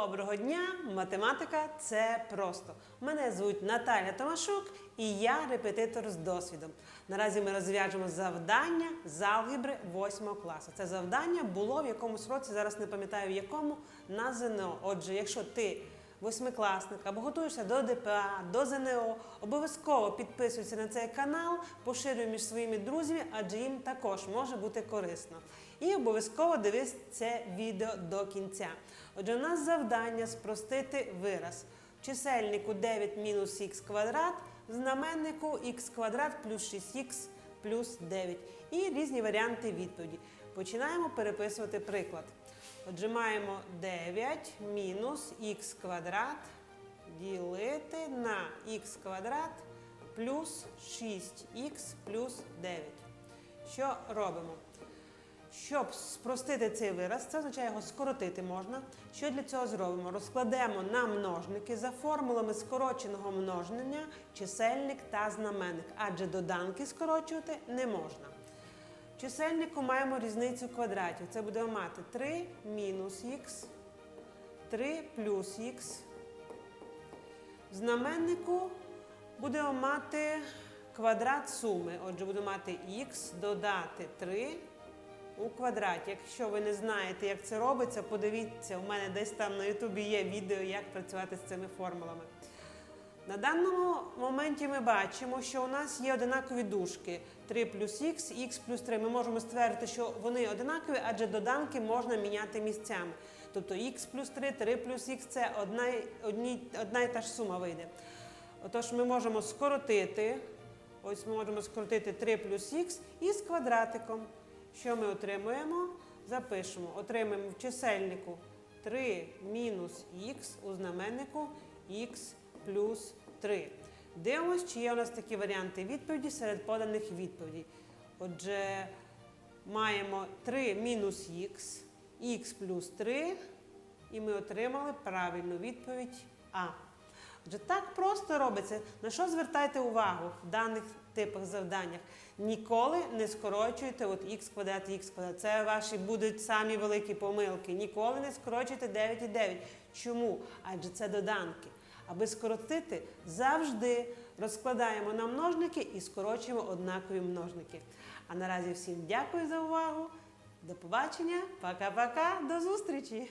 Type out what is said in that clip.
Доброго дня! Математика це просто. Мене звуть Наталя Томашук і я репетитор з досвідом. Наразі ми розв'яжемо завдання з алгебри 8 класу. Це завдання було в якомусь році, зараз не пам'ятаю в якому, на ЗНО. Отже, якщо ти восьмикласник або готуєшся до ДПА, до ЗНО, обов'язково підписуйся на цей канал, поширюй між своїми друзями, адже їм також може бути корисно. І обов'язково дивись це відео до кінця. Отже, у нас завдання спростити вираз. Чисельнику 9 мінус х квадрат, знаменнику х квадрат плюс 6х плюс 9. І різні варіанти відповіді. Починаємо переписувати приклад. Отже, маємо 9 мінус х квадрат ділити на х квадрат плюс 6х плюс 9. Що робимо? Щоб спростити цей вираз, це означає його скоротити можна. Що для цього зробимо? Розкладемо на множники за формулами скороченого множення чисельник та знаменник, адже доданки скорочувати не можна. Чисельнику маємо різницю квадратів. Це будемо мати 3 мінус х, 3 плюс х. В знаменнику будемо мати квадрат суми. Отже, будемо мати х додати 3 у квадраті. Якщо ви не знаєте, як це робиться, подивіться, у мене десь там на Ютубі є відео, як працювати з цими формулами. На даному моменті ми бачимо, що у нас є одинакові дужки 3 плюс х, х плюс 3. Ми можемо ствердити, що вони одинакові, адже доданки можна міняти місцями. Тобто х плюс 3, 3 плюс х це одна, одні, одна і та ж сума вийде. Отож, ми можемо скоротити. Ось ми можемо скоротити 3 плюс х із квадратиком. Що ми отримуємо? Запишемо. Отримаємо в чисельнику 3 мінус х у знаменнику х плюс 3. Дивимось, чи є у нас такі варіанти відповіді серед поданих відповідей. Отже, маємо 3 мінус х, х плюс 3, і ми отримали правильну відповідь А. Отже, так просто робиться. На що звертайте увагу в даних типах завданнях? Ніколи не скорочуйте от х квадрат, х квадрат. Це ваші будуть самі великі помилки. Ніколи не скорочуйте 9 і 9. Чому? Адже це доданки. Аби скоротити, завжди розкладаємо на множники і скорочуємо однакові множники. А наразі всім дякую за увагу. До побачення, пока-пока, до зустрічі!